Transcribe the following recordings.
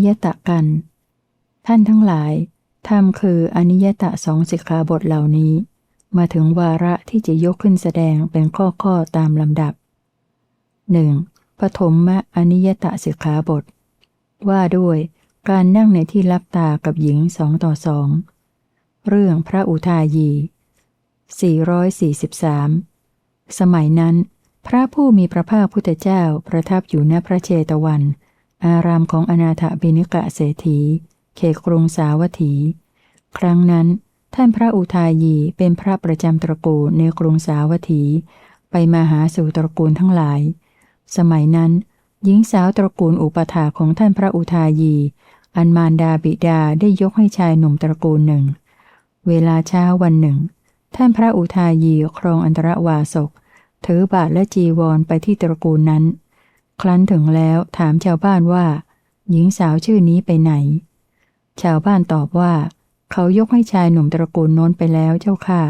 นิยตะกัน ท่านทั้งหลายธรรมคืออนิยตะสองสิกขาบทเหล่านี้ มาถึงวาระที่จะยกขึ้นแสดงเป็นข้อข้อตามลำดับหนึ่งปฐมมะอนิยตะสิกขาบท ว่าด้วยการนั่งในที่รับตากับหญิงสองต่อสองเรื่องพระอุทายี 443 สมัยนั้น พระผู้มีพระภาคพุทธเจ้าประทับอยู่ณพระเชตวัน อารามของอนาถบิณิกะเศรษฐี เขตกรุงสาวัตถี ครั้งนั้น ท่านพระอุทายีเป็นพระประจำตระกูลในกรุงสาวัตถี ไปมาหาสู่ตระกูลทั้งหลาย สมัยนั้น หญิงสาวตระกูลอุปถาของท่านพระอุทายี อันมารดาบิดาได้ยกให้ชายหนุ่มตระกูลหนึ่ง เวลาเช้าวันหนึ่ง ท่านพระอุทายีครองอันตรวาสกถือบาทและจีวรไปที่ตระกูลนั้น ครั้นถึงแล้วถามชาวบ้านว่า หญิงสาวชื่อนี้ไปไหน ชาวบ้านตอบว่า เขายกให้ชายหนุ่มตระกูลโน้นไปแล้วเจ้าค่ะ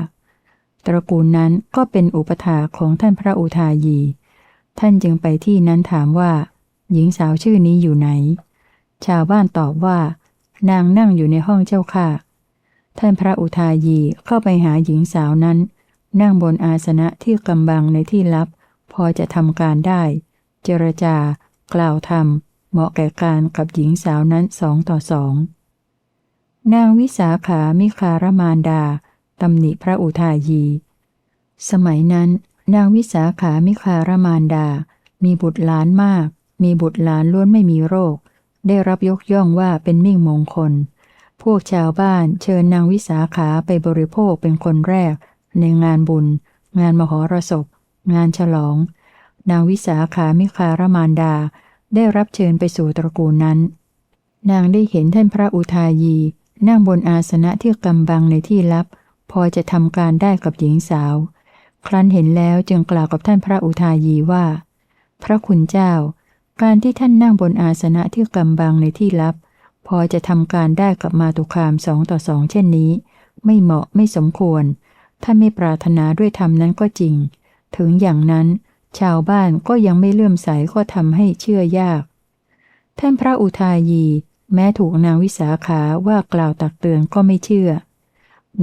ตระกูลนั้นก็เป็นอุปถาของท่านพระอุทายี ท่านจึงไปที่นั้นถามว่า หญิงสาวชื่อนี้อยู่ไหน ชาวบ้านตอบว่า นางนั่งอยู่ในห้องเจ้าค่ะ ท่านพระอุทายีเข้าไปหาหญิงสาวนั้น นั่งบนอาสนะที่กำบังในที่ลับ พอจะทำการได้ เจรจา กล่าวธรรม เหมาะแก่การกับหญิงสาวนั้นสองต่อสองนางวิสาขามิคารมานดาตำหนิพระอุทายี สมัยนั้น นางวิสาขามิคารมานดา มีบุตรหลานมาก มีบุตรหลานล้วนไม่มีโรค ได้รับยกย่องว่าเป็นมิ่งมงคล พวกชาวบ้านเชิญนางวิสาขาไปบริโภคเป็นคนแรก ในงานบุญ งานมหรสพ งานฉลอง นางวิสาขามิคารมานดา ได้รับเชิญไปสู่ตระกูลนั้น นางได้เห็นท่านพระอุทายี นั่งบนอาสนะที่กำบังในที่ลับ พอจะทำการได้กับหญิงสาว ครั้นเห็นแล้วจึงกล่าวกับท่านพระอุทายีว่า พระคุณเจ้า การที่ท่านนั่งบนอาสนะที่กำบังในที่ลับ พอจะทำการได้กับมาตุคามสองต่อสองเช่นนี้ ไม่เหมาะไม่สมควร ท่านไม่ปรารถนาด้วยธรรมนั้นก็จริง ถึงอย่างนั้น ชาวบ้านก็ยังไม่เลื่อมใสก็ทำให้เชื่อยาก ท่านพระอุทายี แม้ถูกนางวิสาขาว่ากล่าวตักเตือนก็ไม่เชื่อ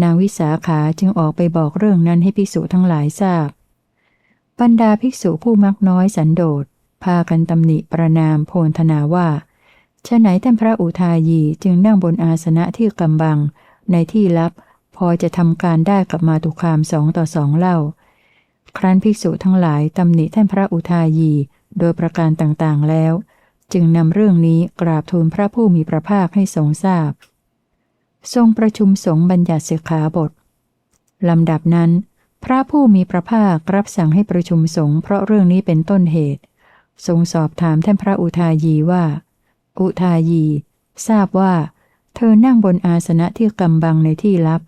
นางวิสาขาจึงออกไปบอกเรื่องนั้นให้ภิกษุทั้งหลายทราบ บรรดาภิกษุผู้มักน้อยสันโดษ พากันตำหนิประนามโพนธนาว่าฉะไหนท่านพระอุทายีจึงนั่งบนอาสนะที่กำบัง ในที่ลับ พอจะทำการได้กับมาตุคามสองต่อสองเล่า ครั้นภิกษุทั้งหลายตำหนิท่านพระอุทายี โดยประการต่างๆแล้ว จึงนำเรื่องนี้กราบทูลพระผู้มีพระภาคให้ทรงทราบ ทรงประชุมสงฆ์บัญญัติสิกขาบทลำดับนั้น พระผู้มีพระภาครับสั่งให้ประชุมสงฆ์เพราะเรื่องนี้เป็นต้นเหตุ ทรงสอบถามท่านพระอุทายีว่า อุทายี ทราบว่า เธอนั่งบนอาสนะที่กำบังในที่ลับ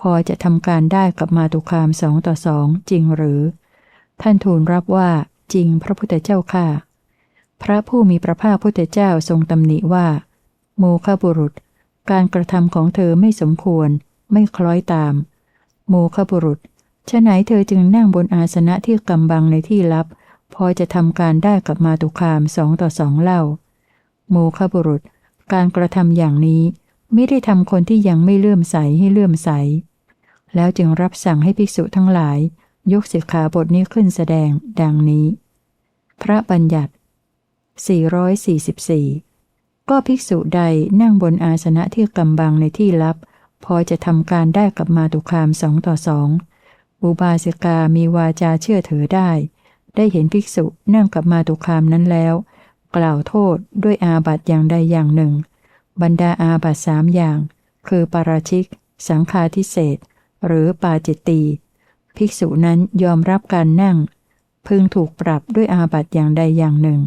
พอจะทำการได้กับมาตุคามสองต่อสองจริงหรือ ท่านทูลรับว่าจริงพระพุทธเจ้าค่ะ พระผู้มีพระภาคพุทธเจ้าทรงตำหนิว่า โมฆะบุรุษ การกระทำของเธอไม่สมควร ไม่คล้อยตาม โมฆะบุรุษฉะไหนเธอจึงนั่งบนอาสนะที่กำบังในที่ลับ พอจะทำการได้กับมาตุคามสองต่อสองเล่า โมฆะบุรุษ การกระทำอย่างนี้ ไม่ได้ทำคนที่ยังไม่เลื่อมใสให้เลื่อมใส แล้วจึงรับสั่งให้ภิกษุทั้งหลาย ยกสิกขาบทนี้ขึ้นแสดงดังนี้ พระบัญญัติ 444 ก็ภิกษุใดนั่งบนอาสนะที่กำบังในที่ลับ พอจะทำการได้กับมาตุคามสองต่อสองอุบาสิกามีวาจาเชื่อถือได้ ได้เห็นภิกษุนั่งกับมาตุคามนั้นแล้ว กล่าวโทษด้วยอาบัตอย่างใดอย่างหนึ่ง บรรดาอาบัตสามอย่าง คือปาราชิก สังฆาทิเศษหรือปาจิตตีภิกษุนั้นยอมรับการนั่ง พึงถูกปรับด้วยอาบัตอย่างใดอย่างหนึ่ง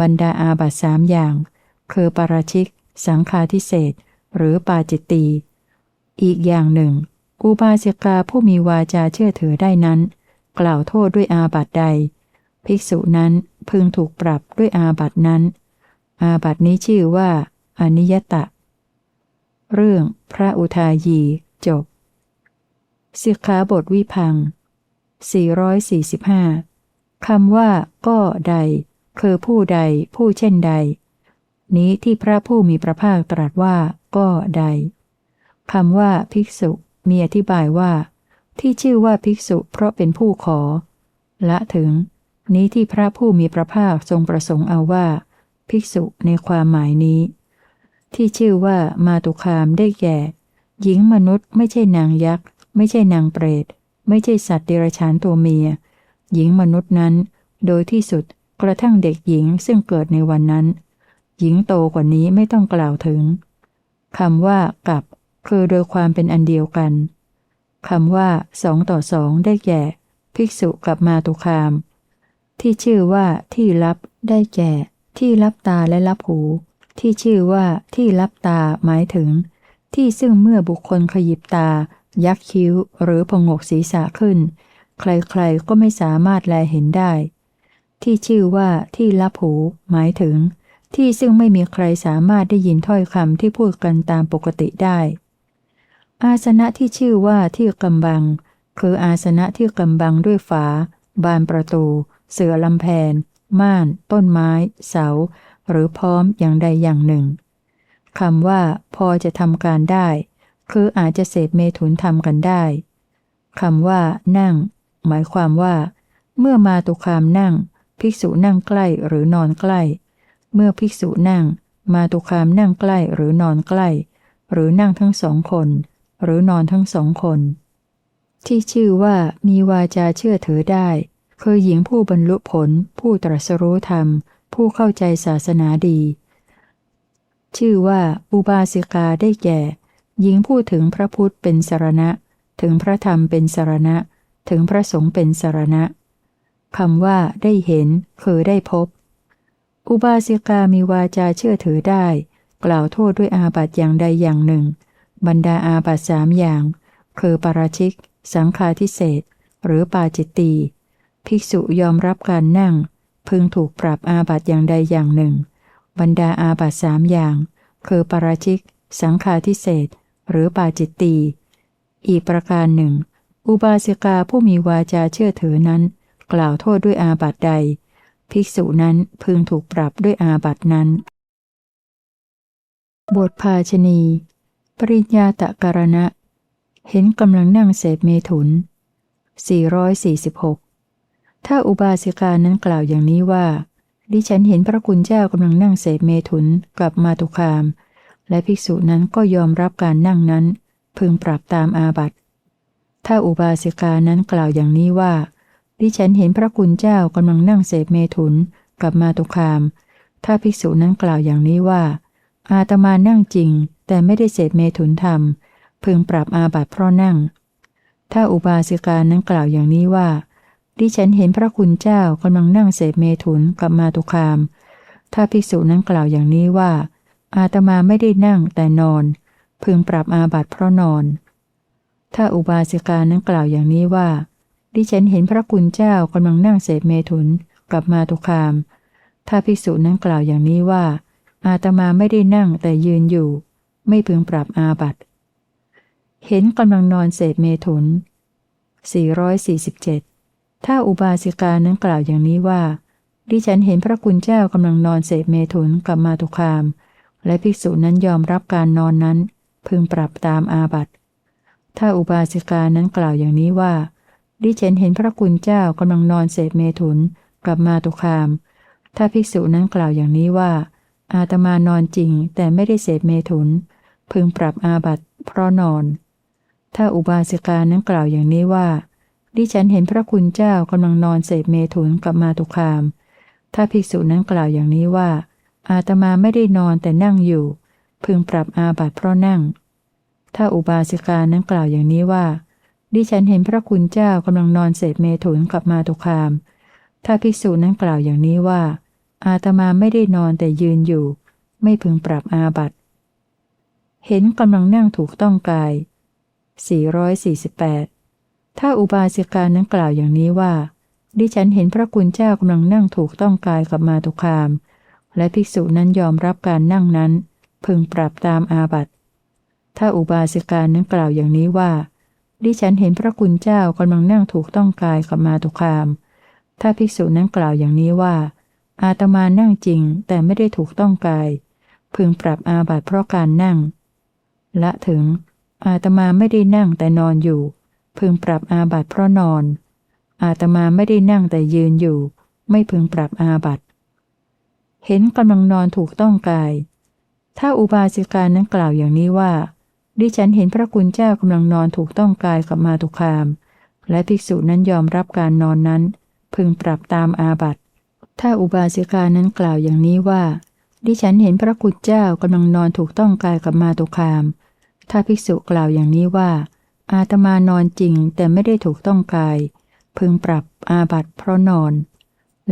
บรรดาอาบัตสามอย่าง คือปาราชิก สังฆาทิเศษหรือปาจิตตีอีกอย่างหนึ่ง อุบาสิกาผู้มีวาจาเชื่อถือได้นั้น กล่าวโทษด้วยอาบัตใด ภิกษุนั้นพึงถูกปรับด้วยอาบัตนั้น อาบัตนี้ชื่อว่า อนิยตะ เรื่องพระอุทายีจบสิกขาบทวิพัง 445 คำว่าก็ใด คือผู้ใดผู้เช่นใด นี้ที่พระผู้มีพระภาคตรัสว่าก็ใดคำว่าภิกษุมีอธิบายว่า ที่ชื่อว่าภิกษุเพราะเป็นผู้ขอ ละถึง นี้ที่พระผู้มีพระภาคทรงประสงค์เอาว่า ภิกษุในความหมายนี้ ที่ชื่อว่ามาตุคามได้แก่ หญิงมนุษย์ไม่ใช่นางยักษ์ ไม่ใช่นางเปรต ไม่ใช่สัตว์เดรัจฉานตัวเมีย หญิงมนุษย์นั้น โดยที่สุดกระทั่งเด็กหญิงซึ่งเกิดในวันนั้น หญิงโตกว่านี้ไม่ต้องกล่าวถึงคำว่ากับคือโดยความเป็นอันเดียวกันคำว่าสองต่อสองได้แก่ ภิกษุกับมาตุคาม ที่ชื่อว่าที่ลับได้แก่ ที่รับตาและรับหู ที่ชื่อว่าที่รับตาหมายถึง ที่ซึ่งเมื่อบุคคลขยิบตา ยักคิ้ว หรือพงกศีรษะขึ้น ใครๆก็ไม่สามารถแลเห็นได้ ที่ชื่อว่าที่รับหู หมายถึง ที่ซึ่งไม่มีใครสามารถได้ยินถ้อยคำที่พูดกันตามปกติได้ อาสนะที่ชื่อว่าที่กำบัง คืออาสนะที่กำบังด้วยฝา บานประตู เสือลำแพน ม่าน ต้นไม้ เสา หรือพร้อมอย่างใดอย่างหนึ่งคำว่าพอจะทำการได้ คืออาจจะเสพเมถุนทำกันได้คำว่า นั่ง หมายความว่า เมื่อมาตุคามนั่ง ภิกษุนั่งใกล้หรือนอนใกล้ เมื่อภิกษุนั่ง มาตุคามนั่งใกล้หรือนอนใกล้ หรือนั่งทั้งสองคน หรือนอนทั้งสองคน ที่ชื่อว่ามีวาจาเชื่อถือได้ คือหญิงผู้บรรลุผล ผู้ตรัสรู้ธรรม ผู้เข้าใจศาสนาดี ชื่อว่าอุบาสิกาได้แก่ หญิงผู้ถึงพระพุทธเป็นสรณะ ถึงพระธรรมเป็นสรณะ ถึงพระสงฆ์เป็นสรณะคำว่าได้เห็นคือได้พบ อุบาสิกามีวาจาเชื่อถือได้ กล่าวโทษด้วยอาบัติอย่างใดอย่างหนึ่ง บรรดาอาบัติสามอย่าง คือปาราชิก สังฆาทิเศษหรือปาจิตตีภิกษุยอมรับการนั่ง พึงถูกปรับอาบัติอย่างใดอย่างหนึ่ง บรรดาอาบัติสามอย่าง คือปราชิก สังฆาทิเศษหรือปาจิตตี อีกประการหนึ่ง อุบาสิกาผู้มีวาจาเชื่อถือนั้น กล่าวโทษด้วยอาบัติใด ภิกษุนั้นพึงถูกปรับด้วยอาบัตินั้น บทภาชณีปริญญาตะการณะ เห็นกำลังนั่งเสพเมถุน 446 ถ้าอุบาสิกานั้นกล่าวอย่างนี้ว่า ดิฉันเห็นพระคุณเจ้ากำลังนั่งเสพเมถุนกับมาตุคาม และภิกษุนั้นก็ยอมรับการนั่งนั้น พึงปรับตามอาบัติ ถ้าอุบาสิกานั้นกล่าวอย่างนี้ว่า ดิฉันเห็นพระคุณเจ้ากำลังนั่งเสพเมถุนกับมาตุคาม ถ้าภิกษุนั้นกล่าวอย่างนี้ว่า อาตมานั่งจริง แต่ไม่ได้เสพเมถุนธรรม พึงปรับอาบัติเพราะนั่ง ถ้าอุบาสิกานั้นกล่าวอย่างนี้ว่า ดิฉันเห็นพระคุณเจ้ากำลังนั่งเสพเมถุนกับมาตุคาม ถ้าภิกษุนั้นกล่าวอย่างนี้ว่า อาตมาไม่ได้นั่งแต่นอน พึงปรับอาบัติเพราะนอน ถ้าอุบาสิกานั้นกล่าวอย่างนี้ว่า ดิฉันเห็นพระคุณเจ้ากำลังนั่งเสพเมถุนกับมาตุคาม ถ้าภิกษุนั้นกล่าวอย่างนี้ว่า อาตมาไม่ได้นั่งแต่ยืนอยู่ ไม่พึงปรับอาบัติ เห็นกำลังนอนเสพเมถุน447 ถ้าอุบาสิกานั้นกล่าวอย่างนี้ว่า ดิฉันเห็นพระคุณเจ้ากำลังนอนเสพเมถุนกับมาตุคาม และภิกษุนั้นยอมรับการนอนนั้น พึงปรับตามอาบัติ ถ้าอุบาสิกานั้นกล่าวอย่างนี้ว่า ดิฉันเห็นพระคุณเจ้ากำลังนอนเสพเมถุนกับมาตุคาม ถ้าภิกษุนั้นกล่าวอย่างนี้ว่า อาตมานอนจริงแต่ไม่ได้เสพเมถุน พึงปรับอาบัติเพราะนอน ถ้าอุบาสิกานั้นกล่าวอย่างนี้ว่า ดิฉันเห็นพระคุณเจ้ากำลังนอนเสพเมถุนกับมาตุคาม ถ้าภิกษุนั้นกล่าวอย่างนี้ว่า อาตมาไม่ได้นอนแต่นั่งอยู่ พึงปรับอาบัติเพราะนั่ง ถ้าอุบาสิกานั้นกล่าวอย่างนี้ว่า ดิฉันเห็นพระคุณเจ้ากำลังนอนเสพเมถุนกับมาตุคาม ถ้าภิกษุนั้นกล่าวอย่างนี้ว่า อาตมาไม่ได้นอนแต่ยืนอยู่ ไม่พึงปรับอาบัติ เห็นกำลังนั่งถูกต้องกาย 448 ถ้าอุบาสิกานั้นกล่าวอย่างนี้ว่า ดิฉันเห็นพระคุณเจ้ากำลังนั่งถูกต้องกายกับมาตุคาม และภิกษุนั้นยอมรับการนั่งนั้น พึงปรับตามอาบัติ ถ้าอุบาสิกานั้นกล่าวอย่างนี้ว่า ดิฉันเห็นพระคุณเจ้ากำลังนั่งถูกต้องกายกับมาตุคาม ถ้าภิกษุนั้นกล่าวอย่างนี้ว่า อาตมานั่งจริงแต่ไม่ได้ถูกต้องกาย พึงปรับอาบัติเพราะการนั่ง ละถึงอาตมาไม่ได้นั่งแต่นอนอยู่ พึงปรับอาบัติเพราะนอน อาตมาไม่ได้นั่งแต่ยืนอยู่ ไม่พึงปรับอาบัติเห็นกำลังนอนถูกต้องกาย ถ้าอุบาสิกานั้นกล่าวอย่างนี้ว่า ดิฉันเห็นพระคุณเจ้ากำลังนอนถูกต้องกายกับมาตุคาม และภิกษุนั้นยอมรับการนอนนั้น พึงปรับตามอาบัติ ถ้าอุบาสิกานั้นกล่าวอย่างนี้ว่า ดิฉันเห็นพระคุณเจ้ากำลังนอนถูกต้องกายกับมาตุคาม ถ้าภิกษุกล่าวอย่างนี้ว่า อาตมานอนจริงแต่ไม่ได้ถูกต้องกาย พึงปรับอาบัตเพราะนอน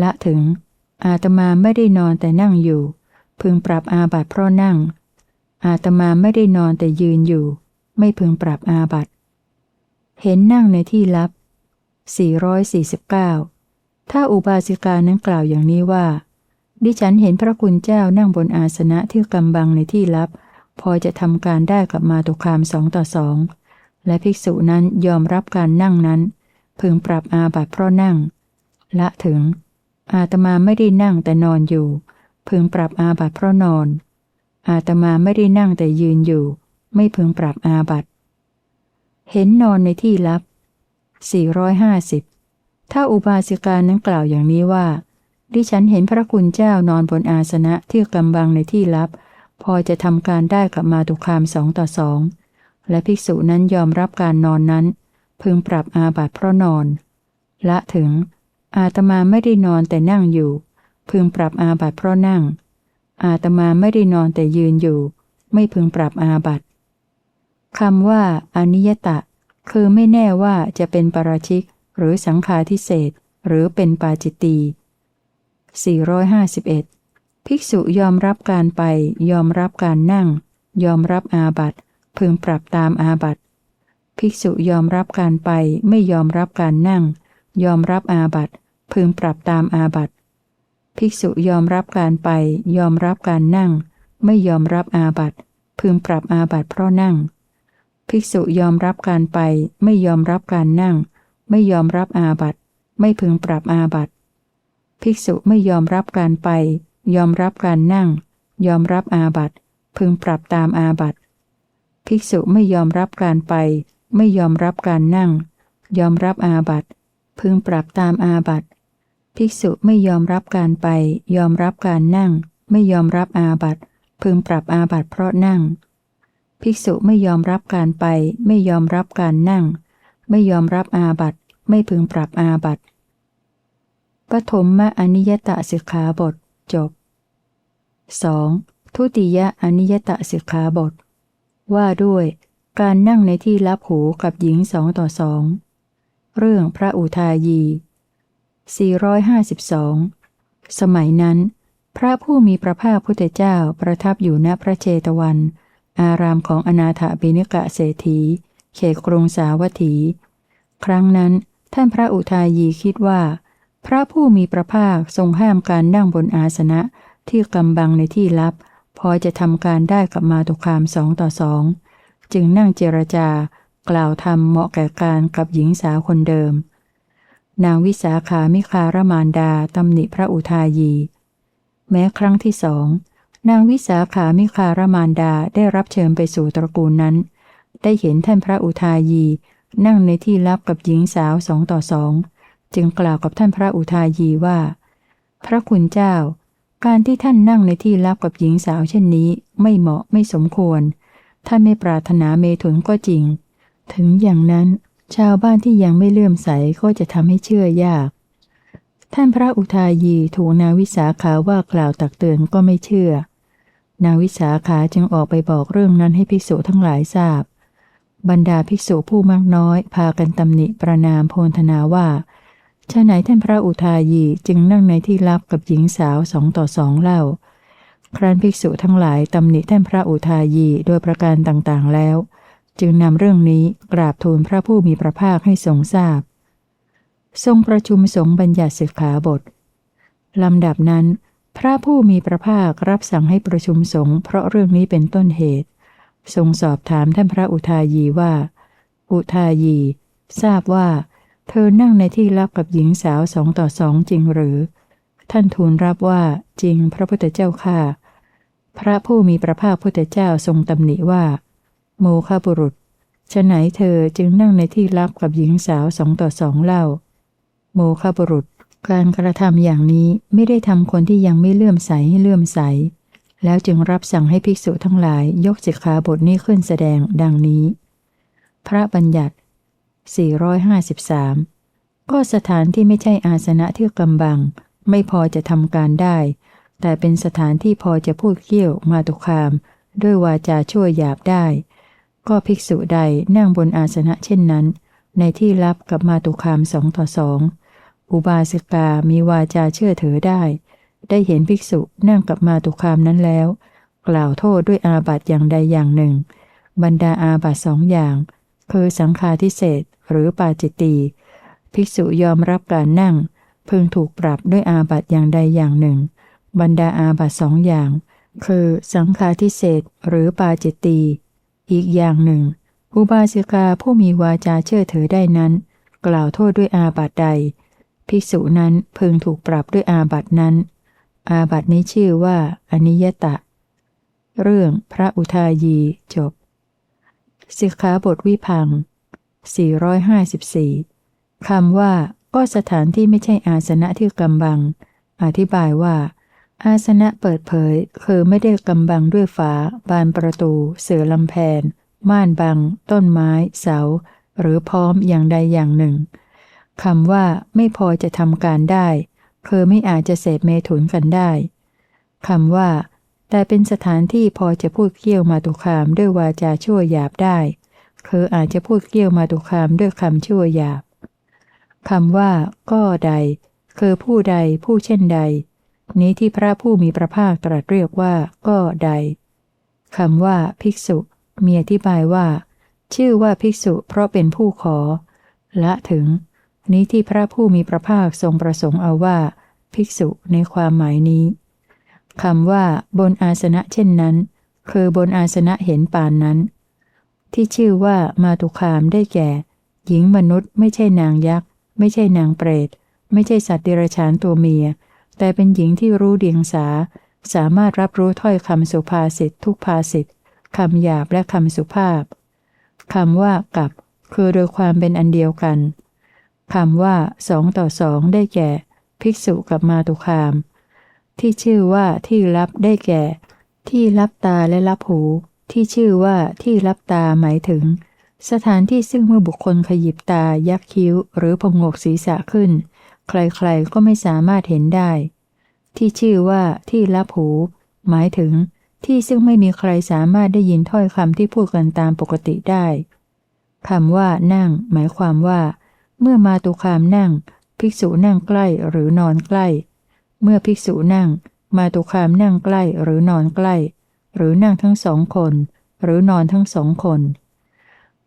ละถึง อาตมาไม่ได้นอนแต่นั่งอยู่ พึงปรับอาบัตเพราะนั่ง อาตมาไม่ได้นอนแต่ยืนอยู่ ไม่พึงปรับอาบัตเห็นนั่งในที่ลับ 449 ถ้าอุบาสิกานั้นกล่าวอย่างนี้ว่า ดิฉันเห็นพระคุณเจ้านั่งบนอาสนะที่กำบังในที่ลับ พอจะทำการได้กับมาตุคามสองต่อสอง และภิกษุนั้นยอมรับการนั่งนั้น พึงปรับอาบัติเพราะนั่ง ละถึง อาตมาไม่ได้นั่งแต่นอนอยู่ พึงปรับอาบัติเพราะนอน อาตมาไม่ได้นั่งแต่ยืนอยู่ ไม่พึงปรับอาบัติเห็นนอนในที่ลับ 450 ถ้าอุบาสิกานั้นกล่าวอย่างนี้ว่า ดิฉันเห็นพระคุณเจ้านอนบนอาสนะที่กำบังในที่ลับ พอจะทำการได้กับมาตุคามสองต่อสอง และภิกษุนั้นยอมรับการนอนนั้น พึงปรับอาบัติเพราะนอน ละถึง อาตมาไม่ได้นอนแต่นั่งอยู่ พึงปรับอาบัติเพราะนั่ง อาตมาไม่ได้นอนแต่ยืนอยู่ ไม่พึงปรับอาบัติคำว่า อนิยตะ คือไม่แน่ว่าจะเป็นปราชิก หรือสังฆาทิเศษหรือเป็นปาจิตี451 ภิกษุยอมรับการไป ยอมรับการนั่ง ยอมรับอาบัติ พึงปรับตามอาบัติ ภิกษุยอมรับการไปไม่ยอมรับการนั่ง ยอมรับอาบัติพึงปรับตามอาบัติภิกษุยอมรับการไป ยอมรับการนั่ง ไม่ยอมรับอาบัติพึงปรับอาบัติเพราะนั่ง ภิกษุยอมรับการไป ไม่ยอมรับการนั่ง ไม่ยอมรับอาบัติไม่พึงปรับอาบัติภิกษุไม่ยอมรับการไป ยอมรับการนั่ง ยอมรับอาบัติพึงปรับตามอาบัติ ภิกษุไม่ยอมรับการไป ไม่ยอมรับการนั่ง ยอมรับอาบัตพึงปรับตามอาบัตภิกษุไม่ยอมรับการไป ยอมรับการนั่ง ไม่ยอมรับอาบัตพึงปรับอาบัตเพราะนั่ง ภิกษุไม่ยอมรับการไป ไม่ยอมรับการนั่ง ไม่ยอมรับอาบัตไม่พึงปรับอาบัตปฐมมะอนิยตสิกขาบทจบ 2. ทุติยะอนิยตสิกขาบท ว่าด้วยการนั่งในที่รับหูกับหญิงสองต่อสอง เรื่องพระอุทายี 452 สมัยนั้น พระผู้มีพระภาคพุทธเจ้าประทับอยู่ณพระเชตวัน อารามของอนาถบิณกะเศรษฐี เขตกรุงสาวัตถี ครั้งนั้นท่านพระอุทายีคิดว่า พระผู้มีพระภาคทรงห้ามการนั่งบนอาสนะที่กำบังในที่ลับ พอจะทำการได้กับมาตุคามสองต่อสอง จึงนั่งเจรจากล่าวธรรมเหมาะแก่การกับหญิงสาวคนเดิม นางวิสาขามิคารมานดาตำหนิพระอุทายี แม้ครั้งที่สองนางวิสาขามิคารมานดาได้รับเชิญไปสู่ตระกูลนั้น ได้เห็นท่านพระอุทายี นั่งในที่ลับกับหญิงสาวสองต่อสอง จึงกล่าวกับท่านพระอุทายีว่า พระคุณเจ้า การที่ท่านนั่งในที่ลับกับหญิงสาวเช่นนี้ ไม่เหมาะไม่สมควร ท่านไม่ปรารถนาเมถุนก็จริง ถึงอย่างนั้น ชาวบ้านที่ยังไม่เลื่อมใสก็จะทำให้เชื่อยาก ท่านพระอุทายีถูกนางวิสาขาว่ากล่าวตักเตือนก็ไม่เชื่อ นางวิสาขาจึงออกไปบอกเรื่องนั้นให้ภิกษุทั้งหลายทราบ บรรดาภิกษุผู้มากน้อย พากันตำหนิประนามโพนธนาว่า ชะไหนท่านพระอุทายีจึงนั่งในที่ลับกับหญิงสาวสองต่อสองเล่า ครั้นภิกษุทั้งหลายตำหนิท่านพระอุทายีโดยประการต่างๆแล้ว จึงนำเรื่องนี้กราบทูลพระผู้มีพระภาคให้ทรงทราบ ทรงประชุมสงฆ์บัญญัติสิกขาบทลำดับนั้น พระผู้มีพระภาครับสั่งให้ประชุมสงฆ์เพราะเรื่องนี้เป็นต้นเหตุ ทรงสอบถามท่านพระอุทายีว่า อุทายี ทราบว่า เธอนั่งในที่ลับกับหญิงสาวสองต่อสองจริงหรือ ท่านทูลรับว่าจริงพระพุทธเจ้าค่ะ พระผู้มีพระภาคพุทธเจ้าทรงตำหนิว่า โมฆะบุรุษฉะไหนเธอจึงนั่งในที่ลับกับหญิงสาวสองต่อสองเล่า โมฆะบุรุษ การกระทำอย่างนี้ไม่ได้ทำคนที่ยังไม่เลื่อมใสให้เลื่อมใส แล้วจึงรับสั่งให้ภิกษุทั้งหลายยกสิกขาบทนี้ขึ้นแสดงดังนี้ พระบัญญัติ 453 ก็สถานที่ไม่ใช่อาสนะที่กำบัง ไม่พอจะทำการได้ แต่เป็นสถานที่พอจะพูดเกี่ยวมาตุคาม ด้วยวาจาชั่วหยาบได้ ก็ภิกษุใดนั่งบนอาสนะเช่นนั้น ในที่ลับกับมาตุคามสองต่อสองอุบาสิกามีวาจาเชื่อถือได้ ได้เห็นภิกษุนั่งกับมาตุคามนั้นแล้ว กล่าวโทษด้วยอาบัติอย่างใดอย่างหนึ่ง บรรดาอาบัติสองอย่าง คือสังฆาทิเศษ หรือปาจิตตีภิกษุยอมรับการนั่ง พึงถูกปรับด้วยอาบัติอย่างใดอย่างหนึ่ง บรรดาอาบัติสองอย่าง คือสังฆาทิเศษหรือปาจิตตีอีกอย่างหนึ่งอุบาสิกาผู้มีวาจาเชื่อถือได้นั้น กล่าวโทษด้วยอาบัติใด ภิกษุนั้นพึงถูกปรับด้วยอาบัตินั้น อาบัตินี้ชื่อว่าอนิยตะ เรื่องพระอุทายีจบสิกขาบทวิพัง 454คำว่าก็สถานที่ไม่ใช่อาสนะที่กำบัง อธิบายว่า อาสนะเปิดเผยคือไม่ได้กำบังด้วยฝา บานประตู เสือลำแพน ม่านบัง ต้นไม้ เสา หรือพร้อมอย่างใดอย่างหนึ่งคำว่าไม่พอจะทำการได้ คือไม่อาจจะเสพเมถุนกันได้คำว่า แต่เป็นสถานที่พอจะพูดเกี่ยวมาตุคามด้วยวาจาชั่วหยาบได้ คืออาจจะพูดเกี่ยวมาตุคามด้วยคำชั่วหยาบคำว่า ก็ใด คือผู้ใดผู้เช่นใด นี้ที่พระผู้มีพระภาคตรัสเรียกว่า ก็ใดคำว่า ภิกษุ มีอธิบายว่า ชื่อว่าภิกษุเพราะเป็นผู้ขอ ละถึง นี้ที่พระผู้มีพระภาคทรงประสงค์เอาว่า ภิกษุในความหมายนี้คำว่า บนอาสนะเช่นนั้น คือบนอาสนะเห็นปานนั้น ที่ชื่อว่ามาตุคามได้แก่ หญิงมนุษย์ไม่ใช่นางยักษ์ ไม่ใช่นางเปรต ไม่ใช่สัตว์เดรัจฉานตัวเมีย แต่เป็นหญิงที่รู้เดียงสา สามารถรับรู้ถ้อยคำสุภาษิตทุกภาษิตคำหยาบและคำสุภาพคำว่ากับคือโดยความเป็นอันเดียวกันคำว่าสองต่อสองได้แก่ ภิกษุกับมาตุคาม ที่ชื่อว่าที่รับได้แก่ ที่รับตาและรับหู ที่ชื่อว่าที่รับตาหมายถึง สถานที่ซึ่งเมื่อบุคคลขยิบตายักคิ้ว หรือพงกศีรษะขึ้น ใครๆก็ไม่สามารถเห็นได้ ที่ชื่อว่าที่รับหู หมายถึง ที่ซึ่งไม่มีใครสามารถได้ยินถ้อยคำที่พูดกันตามปกติได้คำว่านั่ง หมายความว่า เมื่อมาตุคามนั่ง ภิกษุนั่งใกล้หรือนอนใกล้ เมื่อภิกษุนั่ง มาตุคามนั่งใกล้หรือนอนใกล้ หรือนั่งทั้งสองคน หรือนอนทั้งสองคน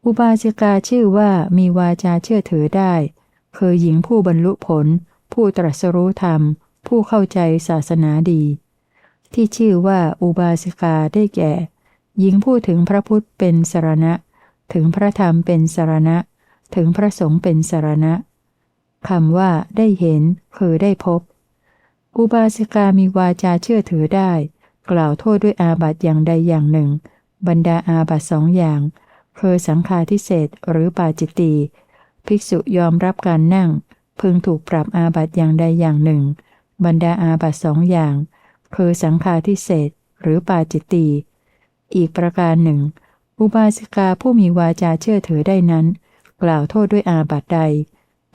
อุบาสิกาชื่อว่ามีวาจาเชื่อถือได้ คือหญิงผู้บรรลุผล ผู้ตรัสรู้ธรรม ผู้เข้าใจศาสนาดี ที่ชื่อว่าอุบาสิกาได้แก่ หญิงผู้ถึงพระพุทธเป็นสารณะ ถึงพระธรรมเป็นสารณะ ถึงพระสงฆ์เป็นสารณะคำว่าได้เห็น คือได้พบ อุบาสิกามีวาจาเชื่อถือได้ กล่าวโทษด้วยอาบัติอย่างใดอย่างหนึ่ง บรรดาอาบัติสองอย่าง คือสังฆาทิเศษหรือปาจิตตีภิกษุยอมรับการนั่ง พึงถูกปรับอาบัติอย่างใดอย่างหนึ่ง บรรดาอาบัติสองอย่าง คือสังฆาทิเศษหรือปาจิตตีอีกประการหนึ่ง อุบาสิกาผู้มีวาจาเชื่อถือได้นั้น กล่าวโทษด้วยอาบัติใด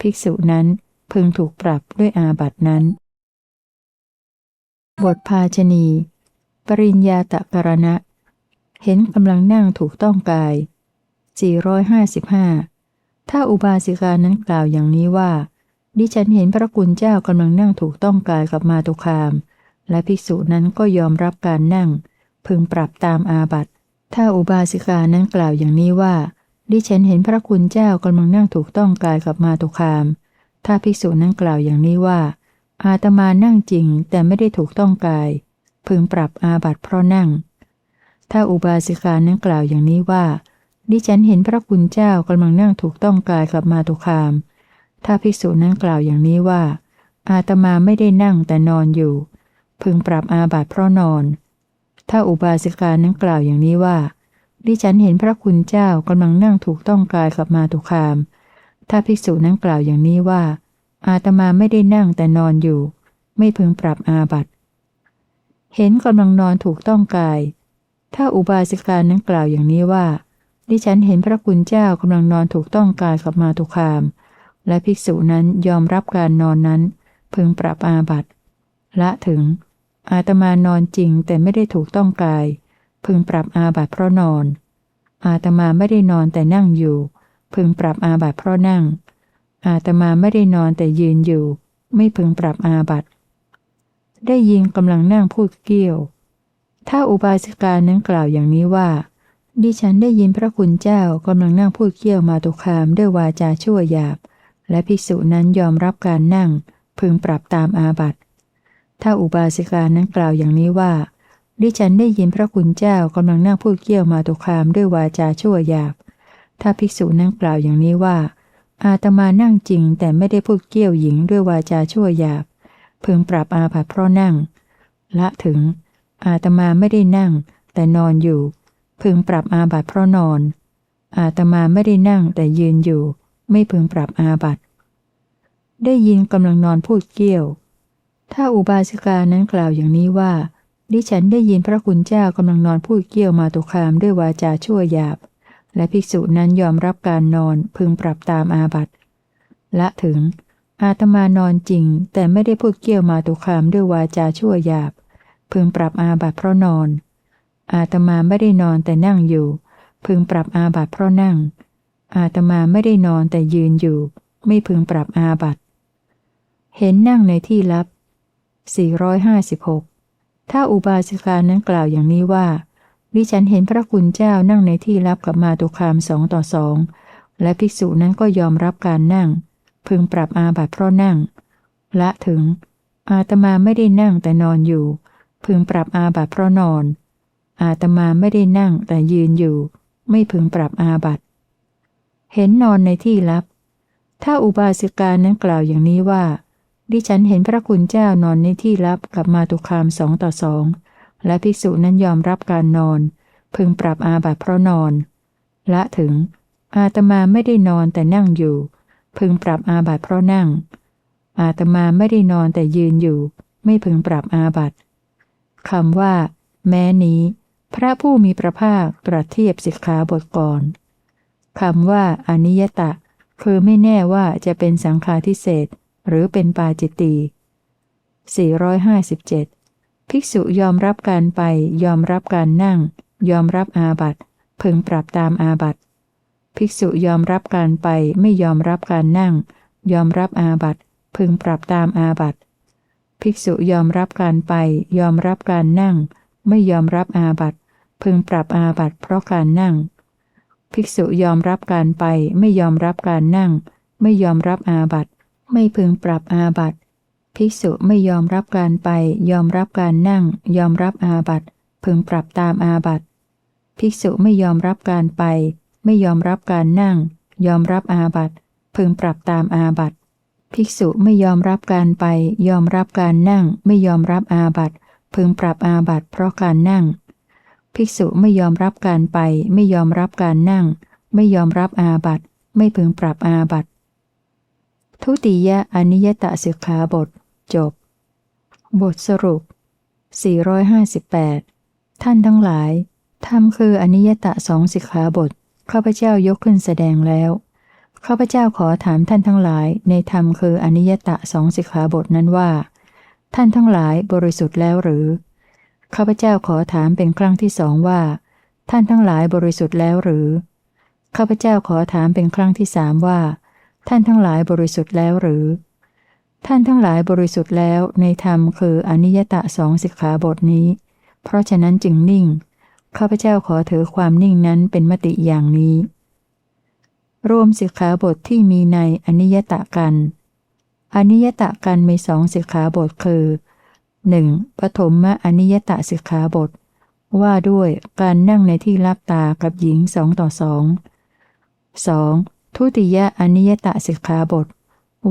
ภิกษุนั้นพึงถูกปรับด้วยอาบัตินั้น บทภาชณี ปริญญาตะกรณะ เห็นกำลังนั่งถูกต้องกาย 455 ถ้าอุบาสิกานั้นกล่าวอย่างนี้ว่า ดิฉันเห็นพระกุณเจ้ากำลังนั่งถูกต้องกายกับมาตุคาม และภิกษุนั้นก็ยอมรับการนั่ง พึงปรับตามอาบัติ ถ้าอุบาสิกานั้นกล่าวอย่างนี้ว่า ดิฉันเห็นพระคุณเจ้ากำลังนั่งถูกต้องกายกับมาตุคาม ถ้าภิกษุนั้นกล่าวอย่างนี้ว่า อาตมานั่งจริงแต่ไม่ได้ถูกต้องกาย พึงปรับอาบัติเพราะนั่ง ถ้าอุบาสิกานั้นกล่าวอย่างนี้ว่า ดิฉันเห็นพระคุณเจ้ากำลังนั่งถูกต้องกายกับมาตุคาม ถ้าภิกษุนั้นกล่าวอย่างนี้ว่า อาตมาไม่ได้นั่งแต่นอนอยู่ พึงปรับอาบัติเพราะนอน ถ้าอุบาสิกานั้นกล่าวอย่างนี้ว่า ดิฉันเห็นพระคุณเจ้ากำลังนั่งถูกต้องกายกับมาตุคาม ถ้าภิกษุนั้นกล่าวอย่างนี้ว่าอาตมาไม่ได้นั่งแต่นอนอยู่ ไม่พึงปรับอาบัติ เห็นกำลังนอนถูกต้องกาย ถ้าอุบาสิกานั้นกล่าวอย่างนี้ว่า ดิฉันเห็นพระคุณเจ้ากำลังนอนถูกต้องกายกับมาตุคาม และภิกษุนั้นยอมรับการนอนนั้น พึงปรับอาบัติละถึง อาตมานอนจริงแต่ไม่ได้ถูกต้องกาย พึงปรับอาบัติเพราะนอน อาตมาไม่ได้นอนแต่นั่งอยู่ พึงปรับอาบัติเพราะนั่ง อาตมาไม่ได้นอนแต่ยืนอยู่ ไม่พึงปรับอาบัติ ได้ยินกำลังนั่งพูดเกี้ยว ถ้าอุบาสิกานั้นกล่าวอย่างนี้ว่า ดิฉันได้ยินพระคุณเจ้ากำลังนั่งพูดเกี้ยวมาตุคามด้วยวาจาชั่วหยาบ และภิกษุนั้นยอมรับการนั่ง พึงปรับตามอาบัติ ถ้าอุบาสิกานั้นกล่าวอย่างนี้ว่า ดิฉันได้ยินพระคุณเจ้ากำลังนั่งพูดเกี้ยวมาตุคามด้วยวาจาชั่วหยาบ ถ้าภิกษุนั้นกล่าวอย่างนี้ว่าอาตมานั่งจริงแต่ไม่ได้พูดเกี้ยวหญิงด้วยวาจาชั่วหยาบ พึงปรับอาบัตเพราะนั่ง ละถึง อาตมาไม่ได้นั่ง แต่นอนอยู่ พึงปรับอาบัตเพราะนอน อาตมาไม่ได้นั่งแต่ยืนอยู่ ไม่พึงปรับอาบัตได้ยินกำลังนอนพูดเกี้ยว ถ้าอุบาสิกานั้นกล่าวอย่างนี้ว่า ดิฉันได้ยินพระคุณเจ้ากำลังนอนพูดเกี้ยวมาตุคามด้วยวาจาชั่วหยาบ และภิกษุนั้นยอมรับการนอนพึงปรับตามอาบัตละถึง อาตมานอนจริง แต่ไม่ได้พูดเกี้ยวมาตุคามด้วยวาจาชั่วหยาบ พึงปรับอาบัติเพราะนอน อาตมาไม่ได้นอนแต่นั่งอยู่ พึงปรับอาบัติเพราะนั่ง อาตมาไม่ได้นอนแต่ยืนอยู่ ไม่พึงปรับอาบัติเห็นนั่งในที่ลับ 456 ถ้าอุบาสิกานั้นกล่าวอย่างนี้ว่า ดิฉันเห็นพระคุณเจ้านั่งในที่ลับกับมาตุคามสองต่อสอง และภิกษุนั้นก็ยอมรับการนั่ง พึงปรับอาบัติเพราะนั่ง ละถึง อาตมาไม่ได้นั่งแต่นอนอยู่ พึงปรับอาบัติเพราะนอน อาตมาไม่ได้นั่งแต่ยืนอยู่ ไม่พึงปรับอาบัติเห็นนอนในที่ลับ ถ้าอุบาสิกานั้นกล่าวอย่างนี้ว่า ดิฉันเห็นพระคุณเจ้านอนในที่ลับกับมาตุคามสองต่อสอง และภิกษุนั้นยอมรับการนอน พึงปรับอาบัติเพราะนอน ละถึง อาตมาไม่ได้นอนแต่นั่งอยู่ พึงปรับอาบัติเพราะนั่ง อาตมาไม่ได้นอนแต่ยืนอยู่ ไม่พึงปรับอาบัติคำว่า แม้นี้ พระผู้มีพระภาคตรัสเทียบสิกขาบทก่อนคำว่าอนิยตะ คือไม่แน่ว่าจะเป็นสังฆาทิเศษหรือเป็นปาจิตตี457 ภิกษุยอมรับการไป ยอมรับการนั่ง ยอมรับอาบัตพึงปรับตามอาบัต ภิกษุยอมรับการไปไม่ยอมรับการนั่ง ยอมรับอาบัตพึงปรับตามอาบัตภิกษุยอมรับการไป ยอมรับการนั่ง ไม่ยอมรับอาบัตพึงปรับอาบัตเพราะการนั่ง ภิกษุยอมรับการไป ไม่ยอมรับการนั่ง ไม่ยอมรับอาบัตไม่พึงปรับอาบัตภิกษุไม่ยอมรับการไป ยอมรับการนั่ง ยอมรับอาบัตพึงปรับตามอาบัตภิกษุไม่ยอมรับการไป ไม่ยอมรับการนั่ง ยอมรับอาบัตพึงปรับตามอาบัตภิกษุไม่ยอมรับการไป ยอมรับการนั่ง ไม่ยอมรับอาบัตพึงปรับอาบัตเพราะการนั่ง ภิกษุไม่ยอมรับการไป ไม่ยอมรับการนั่ง ไม่ยอมรับอาบัตไม่พึงปรับอาบัตทุติยะอนิยตสิกขาบท จบ บทสรุป 458 ท่านทั้งหลายธรรมคืออนิยตสองสิกขาบท ข้าพเจ้ายกขึ้นแสดงแล้วข้าพเจ้าขอถามท่านทั้งหลายในธรรมคืออนิยตะสองสิกขาบทนั้นว่า ท่านทั้งหลายบริสุทธิ์แล้วหรือข้าพเจ้าขอถามเป็นครั้งที่สองว่า ท่านทั้งหลายบริสุทธิ์แล้วหรือข้าพเจ้าขอถามเป็นครั้งที่สามว่า ท่านทั้งหลายบริสุทธิ์แล้วหรือ ท่านทั้งหลายบริสุทธิ์แล้วในธรรมคืออนิยตะสองสิกขาบทนี้ เพราะฉะนั้นจึงนิ่ง ข้าพเจ้าขอถือความนิ่งนั้นเป็นมติอย่างนี้ รวมสิกขาบทที่มีในอนิยตะกัน อนิยตะกันมีสองสิกขาบทคือ 1. ปฐมมอนิยตะสิกขาบท ว่าด้วยการนั่งในที่รับตากับหญิงสองต่อสองสองทุติยอนิยตสิกขาบท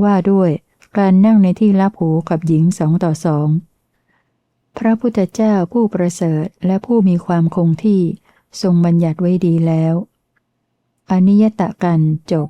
ว่าด้วยการนั่งในที่รับหูกับหญิงสองต่อสอง พระพุทธเจ้าผู้ประเสริฐและผู้มีความคงที่ทรงบัญญัติไว้ดีแล้ว อนิยตกันจบ